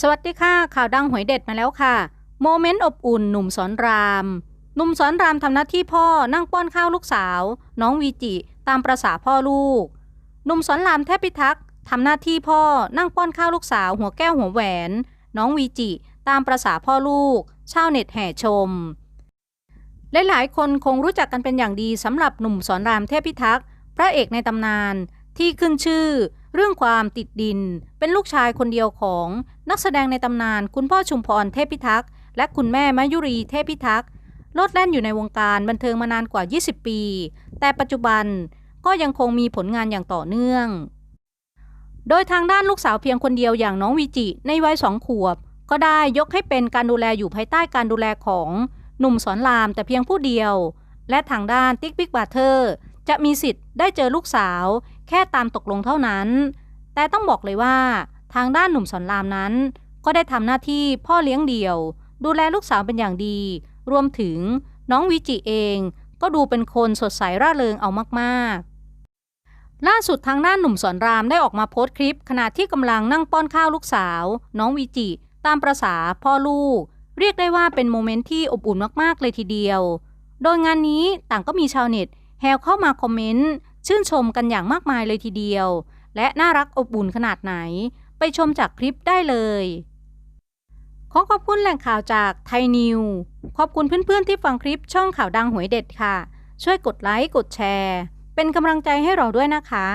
สวัสดีค่ะ ข่าวดังหวยเด็ดมาแล้วค่ะ โมเมนต์อบอุ่นหนุ่มสอนราม หนุ่มสอนรามทำหน้าที่พ่อนั่งป้อนข้าวลูกสาว น้องวีจิตามประษาพ่อลูก หนุ่มสอนรามเทพพิทักษ์ทำหน้าที่พ่อนั่งป้อนข้าวลูกสาว หัวแก้วหัวแหวน น้องวีจิตามประษาพ่อลูก ชาวเน็ตแห่ชมหลายๆคนคงรู้จักกันเป็นอย่างดีสำหรับหนุ่มสอนรามเทพพิทักษ์พระเอกในตำนาน ที่ขึ้นชื่อ เรื่องความติดดิน เป็นลูกชายคนเดียวของนักแสดงในตำนาน คุณพ่อชุมพรเทพพิทักษ์และคุณแม่มายุรีเทพพิทักษ์โลดแล่นอยู่ในวงการบันเทิงมานานกว่า 20 ปี แต่ปัจจุบันก็ยังคงมีผลงานอย่างต่อเนื่อง โดยทางด้านลูกสาวเพียงคนเดียวอย่างน้องวิจิ ในวัยสองขวบ ก็ได้ยกให้เป็นการดูแลอยู่ภายใต้การดูแลของหนุ่มสอนรามแต่เพียงผู้เดียว และทางด้านติ๊กบิ๊กบาเทอร์ จะมีสิทธิ์ได้เจอลูกสาว แค่ตามตกลงเท่านั้น แต่ต้องบอกเลยว่าทางด้านหนุ่มสอนรามนั้น ก็ได้ทำหน้าที่พ่อเลี้ยงเดี่ยว ดูแลลูกสาวเป็นอย่างดี รวมถึงน้องวิจิเอง ก็ดูเป็นคนสดใสร่าเริงเอามากๆ ล่าสุดทางด้านหนุ่มสอนรามได้ออกมาโพสต์คลิป ขณะที่กำลังนั่งป้อนข้าวลูกสาว น้องวิจิ ตามประษาพ่อลูก เรียกได้ว่าเป็นโมเมนต์ที่อบอุ่นมากๆเลยทีเดียว โดยงานนี้ต่างก็มีชาวเน็ต แฮวเข้ามาคอมเมนต์ ชื่นชมกันอย่างมากมายเลยทีเดียว และน่ารักอบอุ่นขนาดไหน ไปชมจากคลิปได้เลย ขอขอบคุณแหล่งข่าวจากไทยนิว ขอบคุณเพื่อนๆที่ฟังคลิปช่องข่าวดังหวยเด็ดค่ะ ช่วยกดไลค์กดแชร์ เป็นกำลังใจให้เราด้วยนะคะ